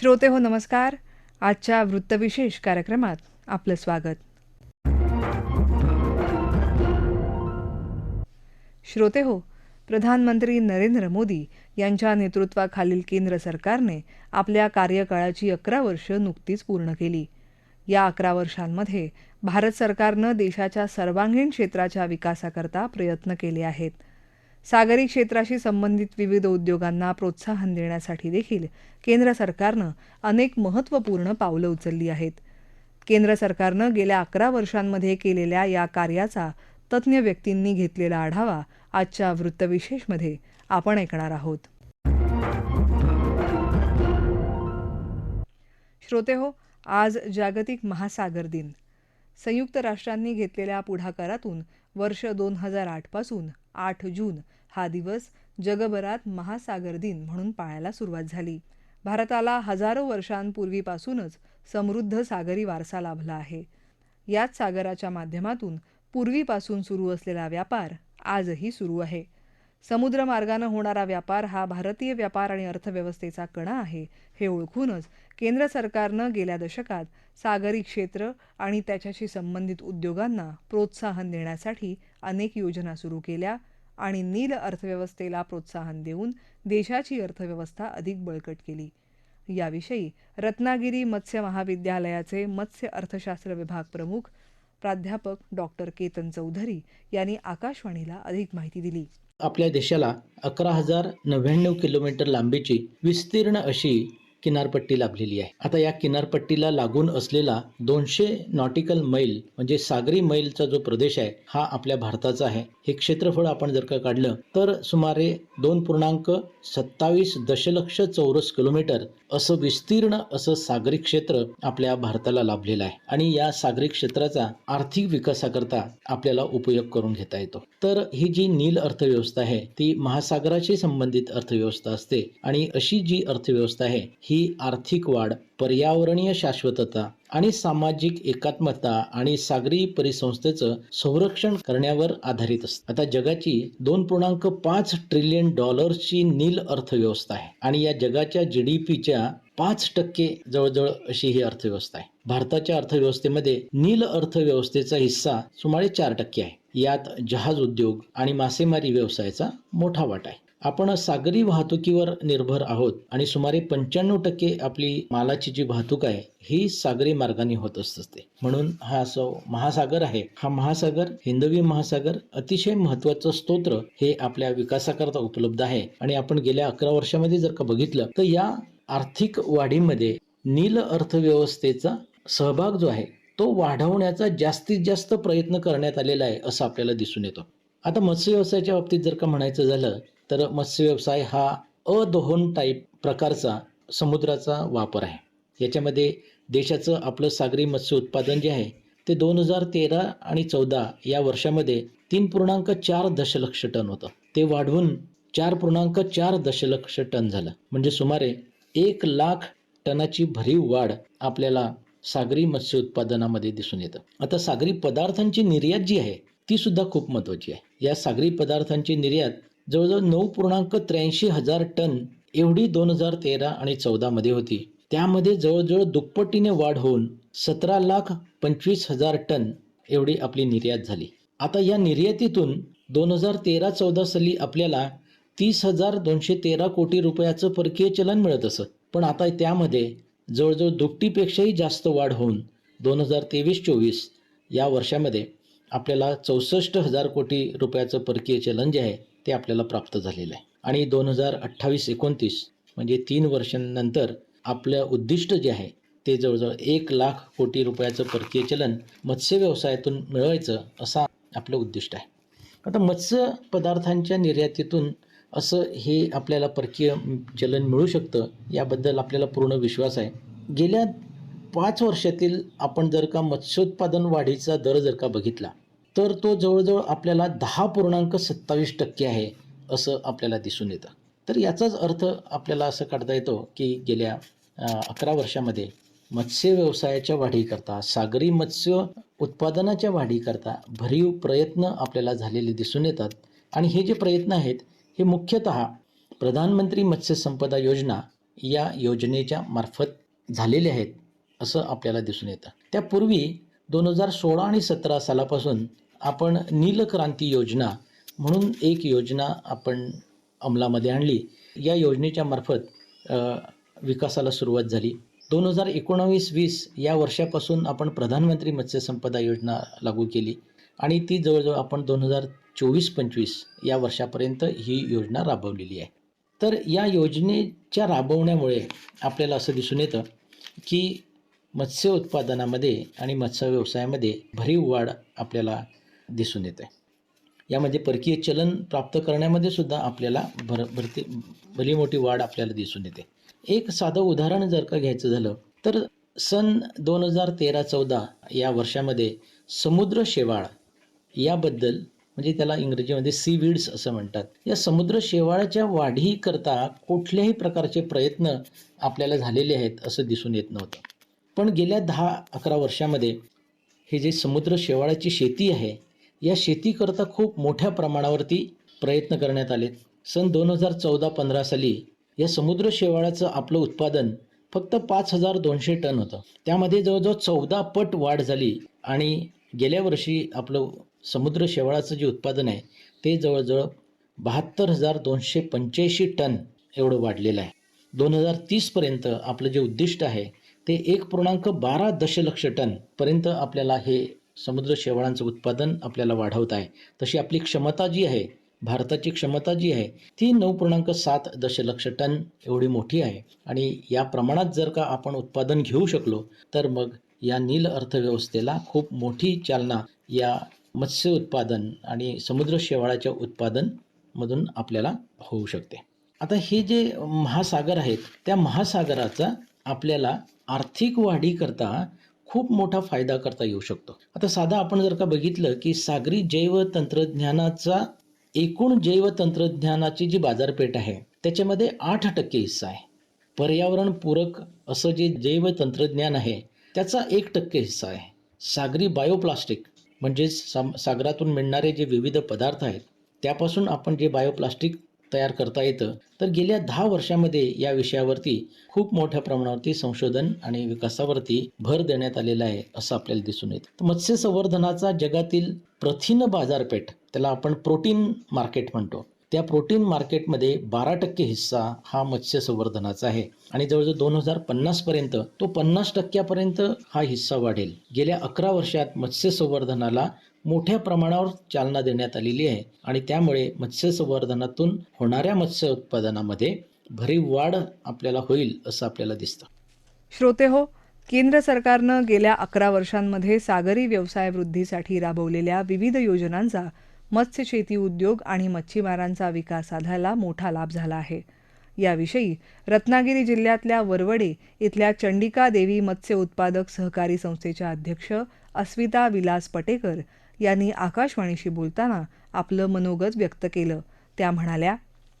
श्रोते हो नमस्कार. आजच्या वृत्तविशेष कार्यक्रमात आपलं स्वागत. श्रोते हो प्रधानमंत्री नरेंद्र मोदी यांच्या नेतृत्वाखालील केंद्र सरकारने आपल्या कार्यकाळाची अकरा वर्ष नुकतीच पूर्ण केली. या अकरा वर्षांमध्ये भारत सरकारनं देशाच्या सर्वांगीण क्षेत्राच्या विकासाकरता प्रयत्न केले आहेत. सागरी क्षेत्राशी संबंधित विविध उद्योगांना प्रोत्साहन देण्यासाठी देखील केंद्र सरकारनं अनेक महत्त्वपूर्ण पावलं उचलली आहेत. केंद्र सरकारनं गेल्या अकरा वर्षांमध्ये केलेल्या या कार्याचा तज्ज्ञ व्यक्तींनी घेतलेला आढावा आजच्या वृत्तविशेषमध्ये आपण ऐकणार आहोत. श्रोते हो आज जागतिक महासागर दिन. संयुक्त राष्ट्रांनी घेतलेल्या पुढाकारातून वर्ष दोन हजार आठपासून आठ जून हा दिवस जगभरात महासागर दिन म्हणून पाळायला सुरुवात झाली. भारताला हजारो वर्षांपूर्वीपासूनच समृद्ध सागरी वारसा लाभला आहे. याच सागराच्या माध्यमातून पूर्वीपासून सुरू असलेला व्यापार आजही सुरू आहे. समुद्रमार्गानं होणारा व्यापार हा भारतीय व्यापार आणि अर्थव्यवस्थेचा कणा आहे हे ओळखूनच केंद्र सरकारनं गेल्या दशकात सागरी क्षेत्र आणि त्याच्याशी संबंधित उद्योगांना प्रोत्साहन देण्यासाठी अनेक योजना सुरू केल्या आणि नील अर्थव्यवस्थेला प्रोत्साहन देऊन देशाची अर्थव्यवस्था अधिक बळकट केली. याविषयी रत्नागिरी मत्स्य महाविद्यालयाचे मत्स्य अर्थशास्त्र विभाग प्रमुख प्राध्यापक डॉक्टर केतन चौधरी यांनी आकाशवाणीला अधिक माहिती दिली. आपल्या देशाला अकरा हजार नव्याण्णव किलोमीटर लांबीची विस्तीर्ण अशी किनारपट्टी लाभलेली आहे. आता या किनारपट्टीला लागून असलेला दोनशे नॉटिकल मैल म्हणजे सागरी मैलचा जो प्रदेश आहे हा आपल्या भारताचा आहे. हे क्षेत्रफळ आपण जर का काढलं तर सुमारे दोन पूर्णांक सत्तावीस दशलक्ष चौरस किलोमीटर असं विस्तीर्ण असं सागरी क्षेत्र आपल्या भारताला लाभलेलं आहे. आणि या सागरी क्षेत्राचा आर्थिक विकासाकरता आपल्याला उपयोग करून घेता येतो. तर ही जी नील अर्थव्यवस्था आहे ती महासागराशी संबंधित अर्थव्यवस्था असते. आणि अशी जी अर्थव्यवस्था आहे ही आर्थिक वाढ पर्यावरणीय शाश्वतता आणि सामाजिक एकात्मता आणि सागरी परिसंस्थेचं संरक्षण करण्यावर आधारित असतं. आता जगाची दोन पूर्णांक पाच ट्रिलियन डॉलर्सची नील अर्थव्यवस्था आहे आणि या जगाच्या जी डी पीच्या पाच टक्के जवळजवळ अशी ही अर्थव्यवस्था आहे. भारताच्या अर्थव्यवस्थेमध्ये नील अर्थव्यवस्थेचा हिस्सा सुमारे चार टक्के आहे. यात जहाज उद्योग आणि मासेमारी व्यवसायाचा मोठा वाटा आहे. आपण सागरी वाहतुकीवर निर्भर आहोत आणि सुमारे पंच्याण्णव टक्के आपली मालाची जी वाहतूक आहे ही सागरी मार्गाने होत असते. म्हणून हा जो महासागर आहे. हा महासागर हिंदवी महासागर अतिशय महत्वाचं स्तोत्र हे आपल्या विकासाकरता उपलब्ध आहे. आणि आपण गेल्या अकरा वर्षामध्ये जर का बघितलं तर या आर्थिक वाढीमध्ये नील अर्थव्यवस्थेचा सहभाग जो आहे तो वाढवण्याचा जास्तीत जास्त प्रयत्न करण्यात आलेला आहे असं आपल्याला दिसून येतो. आता मत्स्य व्यवसायाच्या बाबतीत जर का म्हणायचं झालं तर मत्स्य व्यवसाय हा अदोहन टाईप प्रकारचा समुद्राचा वापर आहे. याच्यामध्ये देशाचं आपलं सागरी मत्स्य उत्पादन जे आहे ते दोन हजार तेरा आणि चौदा या वर्षामध्ये तीन पूर्णांक चार दशलक्ष टन होतं. ते वाढवून चार पूर्णांक चार दशलक्ष टन झालं. म्हणजे सुमारे एक लाख टनाची भरीव वाढ आपल्याला सागरी मत्स्य उत्पादनामध्ये दिसून येतं. आता सागरी पदार्थांची निर्यात जी आहे ती सुद्धा खूप महत्वाची आहे. या सागरी पदार्थांची निर्यात जवळजवळ नऊ पूर्णांक त्र्याऐंशी हजार टन एवढी दोन हजार तेरा आणि चौदामध्ये होती. त्यामध्ये जवळजवळ दुप्पटीने वाढ होऊन सतरा लाख पंचवीस हजार टन एवढी आपली निर्यात झाली. आता या निर्यातीतून दोन हजार तेरा चौदा साली आपल्याला तीस हजार दोनशे तेरा कोटी रुपयाचं परकीय चलन मिळत असत पण आता त्यामध्ये जवळजवळ दुपटीपेक्षाही जास्त वाढ होऊन दोन हजार तेवीस चोवीस या वर्षामध्ये आपल्याला चौसष्ट हजार कोटी रुपयाचं परकीय चलन जे आहे ते आपल्याला प्राप्त झालेलं आहे. आणि दोन हजार अठ्ठावीस एकोणतीस म्हणजे तीन वर्षांनंतर आपलं उद्दिष्ट जे आहे ते जवळजवळ एक लाख कोटी रुपयाचं परकीय चलन मत्स्य व्यवसायातून मिळवायचं असा आपलं उद्दिष्ट आहे. आता मत्स्य पदार्थांच्या निर्यातीतून असं हे आपल्याला परकीय चलन मिळू शकतं याबद्दल आपल्याला पूर्ण विश्वास आहे. गेल्या पाच वर्षातील आपण जर का मत्स्योत्पादन वाढीचा दर जर का बघितला तर तो जवळजवळ आपल्याला दहा पूर्णांक सत्तावीस टक्के आहे असं आपल्याला दिसून येतं. तर याचाच अर्थ आपल्याला असं काढता येतो की गेल्या अकरा वर्षामध्ये मत्स्य व्यवसायाच्या वाढीकरता सागरी मत्स्य उत्पादनाच्या वाढीकरता भरीव प्रयत्न आपल्याला झालेले दिसून येतात. आणि हे जे प्रयत्न आहेत हे मुख्यतः प्रधानमंत्री मत्स्य संपदा योजना या योजनेच्या मार्फत झालेले आहेत असं आपल्याला दिसून येतं. त्यापूर्वी दोन हजार सोळा आणि सतरा सालापासून आपण नीलक्रांती योजना म्हणून एक योजना आपण अंमलामध्ये आणली. या योजनेच्या मार्फत विकासाला सुरुवात झाली. दोन हजार एकोणावीस वीस या वर्षापासून आपण प्रधानमंत्री मत्स्य संपदा योजना लागू केली आणि ती जवळजवळ आपण दोन हजार चोवीस पंचवीस या वर्षापर्यंत ही योजना राबवलेली आहे. तर या योजनेच्या राबवण्यामुळे आपल्याला असं दिसून येतं की मत्स्य उत्पादनामध्ये आणि मत्स्य व्यवसायामध्ये भरीव वाढ आपल्याला दिसून येते. यामध्ये परकीय चलन प्राप्त करण्यामध्ये सुद्धा आपल्याला भर भरती भली मोठी वाढ आपल्याला दिसून येते. एक साधं उदाहरण जर का घ्यायचं झालं तर सन दोन हजार तेरा चौदा या वर्षामध्ये समुद्र शेवाळ याबद्दल म्हणजे त्याला इंग्रजीमध्ये सी वीड्स असं म्हणतात. या समुद्र शेवाळाच्या वाढीकरता कुठल्याही प्रकारचे प्रयत्न आपल्याला झालेले आहेत असं दिसून येत नव्हतं. पण गेल्या दहा अकरा वर्षामध्ये हे जे समुद्र शेवाळाची शेती आहे या शेतीकरता खूप मोठ्या प्रमाणावरती प्रयत्न करण्यात आलेत. सन दोन हजार चौदा पंधरा साली या समुद्र शेवाळाचं आपलं उत्पादन फक्त पाच हजार दोनशे टन होतं. त्यामध्ये जवळजवळ चौदा पट वाढ झाली आणि गेल्या वर्षी आपलं समुद्र शेवाळाचं जे उत्पादन आहे ते जवळजवळ बहात्तर हजार दोनशे पंच्याऐंशी टन एवढं वाढलेलं आहे. दोन हजार तीसपर्यंत आपलं जे उद्दिष्ट आहे ते एक पूर्णांक बारा दशलक्ष टनपर्यंत आपल्याला हे समुद्र शेवाळांचं उत्पादन आपल्याला वाढवत आहे. तशी आपली क्षमता जी आहे भारताची क्षमता जी आहे ती नऊ पूर्णांक सात दशलक्ष टन एवढी मोठी आहे. आणि या प्रमाणात जर का आपण उत्पादन घेऊ शकलो तर मग या नील अर्थव्यवस्थेला खूप मोठी चालना या मत्स्य उत्पादन आणि समुद्र शेवाळाच्या उत्पादनमधून आपल्याला होऊ शकते. आता हे जे महासागर आहेत त्या महासागराचा आपल्याला आर्थिक वाढीकरता खूप मोठा फायदा करता येऊ शकतो. आता साधा आपण जर का बघितलं की सागरी जैव तंत्रज्ञानाचा एकूण जैव तंत्रज्ञानाची जी बाजारपेठ आहे त्याच्यामध्ये आठ टक्के हिस्सा आहे. पर्यावरण पूरक असं जे जैव तंत्रज्ञान आहे त्याचा एक टक्के हिस्सा आहे. सागरी बायोप्लास्टिक म्हणजेच सागरातून मिळणारे जे विविध पदार्थ आहेत त्यापासून आपण जे बायोप्लास्टिक तयार करता येतं. तर गेल्या दहा वर्षामध्ये या विषयावरती खूप मोठ्या प्रमाणावरती संशोधन आणि विकासावरती भर देण्यात आलेला आहे असं आपल्याला दिसून येतं. तर मत्स्य संवर्धनाचा जगातील प्रथिन बाजारपेठ त्याला आपण प्रोटीन मार्केट म्हणतो. त्या प्रोटीन मार्केटमध्ये बारा टक्के हिस्सा हा मत्स्य संवर्धनाचा आहे. आणि जवळजवळ दोन हजार पन्नासपर्यंत तो पन्नास टक्क्यापर्यंत हा हिस्सा वाढेल. गेल्या अकरा वर्षात मत्स्य संवर्धनाला मोठ्या प्रमाणावर चालना देण्यात आलेली आहे. आणि त्यामुळे मत्स्य संवर्धनातून होणाऱ्या मत्स्य उत्पादनामध्ये भरीव वाढ आपल्याला होईल असं आपल्याला दिसतं. श्रोते हो केंद्र सरकारनं गेल्या अकरा वर्षांमध्ये सागरी व्यवसाय वृद्धीसाठी राबवलेल्या विविध योजनांचा मत्स्यशेती उद्योग आणि मच्छीमारांचा विकास साधायला मोठा लाभ झाला आहे. याविषयी रत्नागिरी जिल्ह्यातल्या वरवडे इथल्या चंडिका देवी मत्स्य उत्पादक सहकारी संस्थेच्या अध्यक्ष अस्विता विलास पटेकर यांनी आकाशवाणीशी बोलताना आपलं मनोगत व्यक्त केलं. त्या म्हणाल्या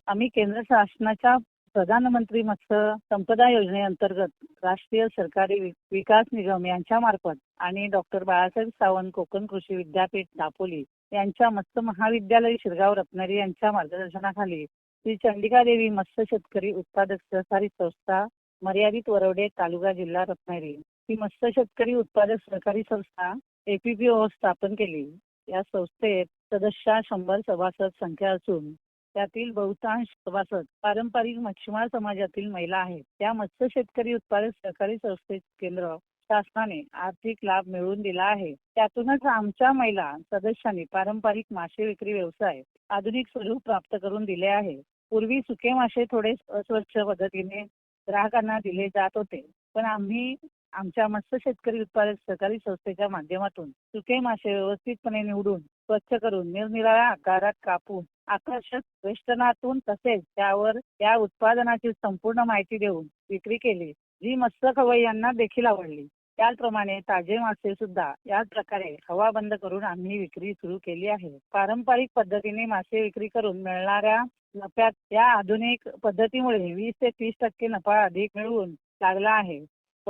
आम्ही केंद्र शासनाच्या प्रधानमंत्री मत्स्य संपदा योजनेअंतर्गत राष्ट्रीय सरकारी विकास निगम यांच्या मार्फत आणि डॉक्टर बाळासाहेब सावंत कोकण कृषी विद्यापीठ दापोली यांच्या मत्स्य महाविद्यालय शिरगाव रत्नागिरी यांच्या मार्गदर्शनाखाली श्री चंडिका देवी मत्स्य शेतकरी उत्पादक सहकारी संस्था मर्यादित वरवडे तालुका जिल्हा रत्नागिरी. ही मत्स्य शेतकरी उत्पादक सहकारी संस्था एपीपीओ स्थापन केली. या संस्थेत सदस्य शंभर सभासद संख्या असून त्यातील बहुतांश सभासद पारंपरिक मच्छीमार समाजातील महिला आहेत. त्या मत्स्य शेतकरी उत्पादक सहकारी संस्थेत केंद्र शासनाने आर्थिक लाभ मिळवून दिला आहे. त्यातूनच आमच्या महिला सदस्यांनी पारंपरिक मासे विक्री व्यवसाय आधुनिक स्वरूप प्राप्त करून दिले आहे. पूर्वी सुके मासे थोडे अस्वच्छ पद्धतीने ग्राहकांना दिले जात होते. पण आम्ही आमच्या मस्त शेतकरी उत्पादक सहकारी संस्थेच्या माध्यमातून सुके मासे व्यवस्थितपणे निवडून स्वच्छ करून निरनिराळ्या आकारात कापून आकर्षक वेष्टनातून तसेच त्यावर त्या उत्पादनाची संपूर्ण माहिती देऊन विक्री केली जी मत्स्य खवय्यांना देखील आवडली. त्याचप्रमाणे ताजे मासे सुद्धा याच प्रकारे हवा बंद करून आम्ही विक्री सुरू केली आहे. पारंपरिक पद्धतीने मासे विक्री करून मिळणाऱ्या नफ्यात या आधुनिक पद्धतीमुळे वीस ते तीस टक्के नफा अधिक मिळवून लागला आहे.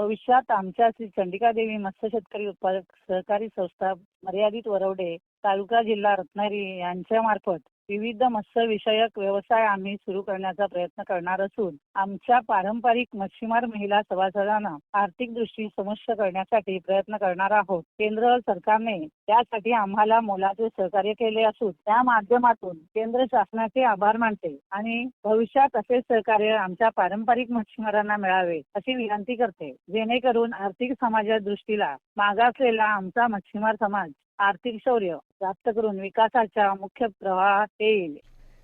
भविष्यात आमच्या श्री चंडिका देवी मत्स्य शेतकरी उत्पादक सहकारी संस्था मर्यादित वरवडे तालुका जिल्हा रत्नागिरी यांच्या मार्फत विविध मत्स्य विषयक व्यवसाय आम्ही सुरू करण्याचा प्रयत्न करणार असून आमच्या पारंपरिक मच्छीमार महिला सभासदांना आर्थिक दृष्टी समस्या करण्यासाठी प्रयत्न करणार आहोत. केंद्र सरकारने त्यासाठी आम्हाला मोलाचे सहकार्य केले असून त्या माध्यमातून केंद्र शासनाचे आभार मानते आणि भविष्यात असे सहकार्य आमच्या पारंपरिक मच्छीमारांना मिळावे अशी विनंती करते. जेणेकरून आर्थिक समाजाच्या दृष्टीला मागासलेला आमचा मच्छीमार समाज आर्थिक शौर्य प्राप्त करून विकासाच्या मुख्य प्रवाहात येईल.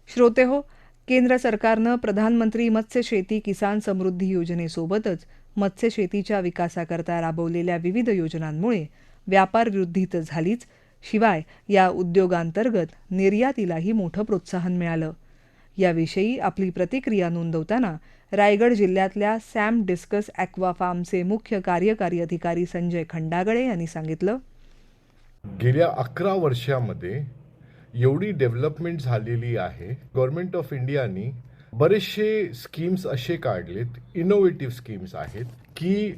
श्रोते हो केंद्र सरकारनं प्रधानमंत्री मत्स्य शेती किसान समृद्धी योजनेसोबतच मत्स्य शेतीच्या विकासाकरता राबवलेल्या विविध योजनांमुळे व्यापार वृद्धी तर झालीच शिवाय या उद्योगांतर्गत निर्यातीलाही मोठं प्रोत्साहन मिळालं. याविषयी आपली प्रतिक्रिया नोंदवताना रायगड जिल्ह्यातल्या सॅम डिस्कस ॲक्वा फार्मचे मुख्य कार्यकारी अधिकारी संजय खंडागळे यांनी सांगितलं. गेल्या अकरा वर्षामध्ये एवढी डेव्हलपमेंट झालेली आहे. गव्हर्नमेंट ऑफ इंडियानी बरेचसे स्कीम्स असे काढलेत इनोव्हेटिव्ह स्कीम्स आहेत की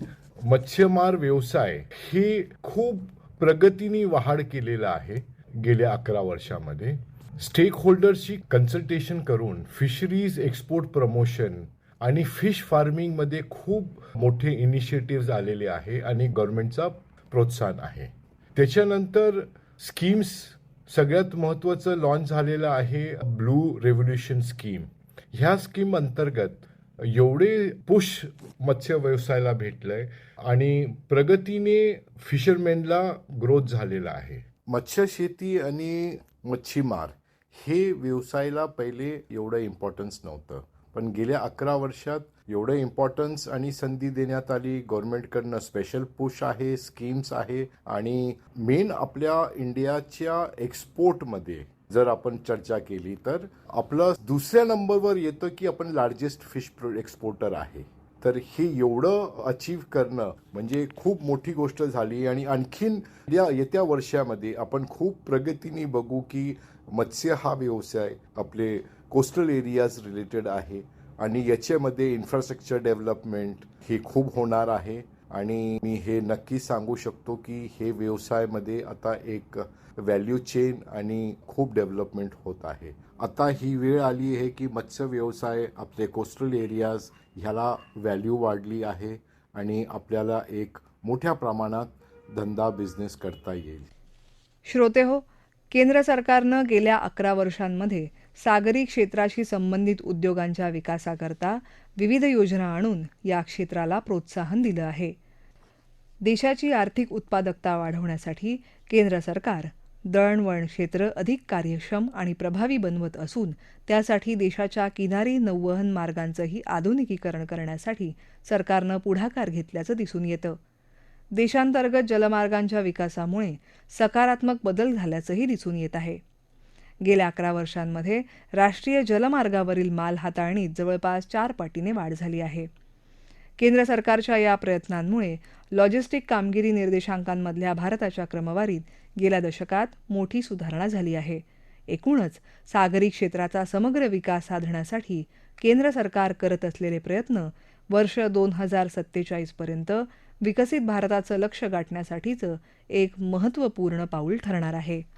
मत्स्यमार व्यवसाय हे खूप प्रगतीने वाढ केलेला आहे गेल्या अकरा वर्षामध्ये. स्टेक होल्डर्सची कन्सल्टेशन करून फिशरीज एक्सपोर्ट प्रमोशन आणि फिश फार्मिंगमध्ये खूप मोठे इनिशिएटिव्ह आलेले आहे आणि गव्हर्नमेंटचा प्रोत्साहन आहे. त्याच्यानंतर स्कीम्स सगळ्यात महत्त्वाचं लॉन्च झालेलं आहे ब्लू रेव्होल्युशन स्कीम ह्या स्कीम अंतर्गत एवढे पुश मत्स्य व्यवसायाला भेटलंय आणि प्रगतीने फिशरमॅनला ग्रोथ झालेला आहे. मत्स्य शेती आणि मच्छीमार हे व्यवसायाला पहिले एवढं इम्पॉर्टन्स नव्हतं. पण गेल्या अकरा वर्षात एवढं इम्पॉर्टन्स आणि संधी देण्यात आली. गव्हर्नमेंटकडनं स्पेशल पुश आहे स्कीम्स आहे आणि मेन आपल्या इंडियाच्या एक्सपोर्टमध्ये जर आपण चर्चा केली तर आपलं दुसऱ्या नंबरवर येतं की आपण लार्जेस्ट फिश एक्सपोर्टर आहे. तर हे एवढं अचीव करणं म्हणजे खूप मोठी गोष्ट झाली आणि आणखीन या येत्या वर्षामध्ये आपण खूप प्रगतीने बघू की मत्स्य हा व्यवसाय आपले कोस्टल एरियाज रिलेटेड आहे आणि याच्यामध्ये इन्फ्रास्ट्रक्चर डेव्हलपमेंट ही खूप होणार आहे. आणि मी हे नक्की सांगू शकतो की हे व्यवसायामध्ये आता एक व्हॅल्यू चेन आणि खूप डेव्हलपमेंट होत आहे. आता ही वेळ आली आहे की मत्स्य व्यवसाय आपले कोस्टल एरियाज ह्याला व्हॅल्यू वाढली आहे आणि आपल्याला एक मोठ्या प्रमाणात धंदा बिझनेस करता येईल. श्रोते हो केंद्र सरकारनं गेल्या अकरा वर्षांमध्ये सागरी क्षेत्राशी संबंधित उद्योगांच्या विकासाकरता विविध योजना आणून या क्षेत्राला प्रोत्साहन दिलं आहे. देशाची आर्थिक उत्पादकता वाढवण्यासाठी केंद्र सरकार दळणवळण क्षेत्र अधिक कार्यक्षम आणि प्रभावी बनवत असून त्यासाठी देशाच्या किनारी नौवहन मार्गांचंही आधुनिकीकरण करण्यासाठी सरकारनं पुढाकार घेतल्याचं दिसून येतं. देशांतर्गत जलमार्गांच्या विकासामुळे सकारात्मक बदल झाल्याचंही दिसून येत आहे. गेल्या अकरा वर्षांमध्ये राष्ट्रीय जलमार्गावरील माल हाताळणीत जवळपास चार पटीने वाढ झाली आहे. केंद्र सरकारच्या या प्रयत्नांमुळे लॉजिस्टिक कामगिरी निर्देशांकांमधल्या भारताच्या क्रमवारीत गेल्या दशकात मोठी सुधारणा झाली आहे. एकूणच सागरी क्षेत्राचा समग्र विकास साधण्यासाठी केंद्र सरकार करत असलेले प्रयत्न वर्ष दोन हजार सत्तेचाळीसपर्यंत विकसित भारताचं लक्ष गाठण्यासाठीचं एक महत्त्वपूर्ण पाऊल ठरणार आहे.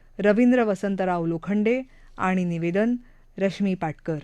रवींद्र वसंतराव लोखंडे आणि निवेदन रश्मी पाटकर.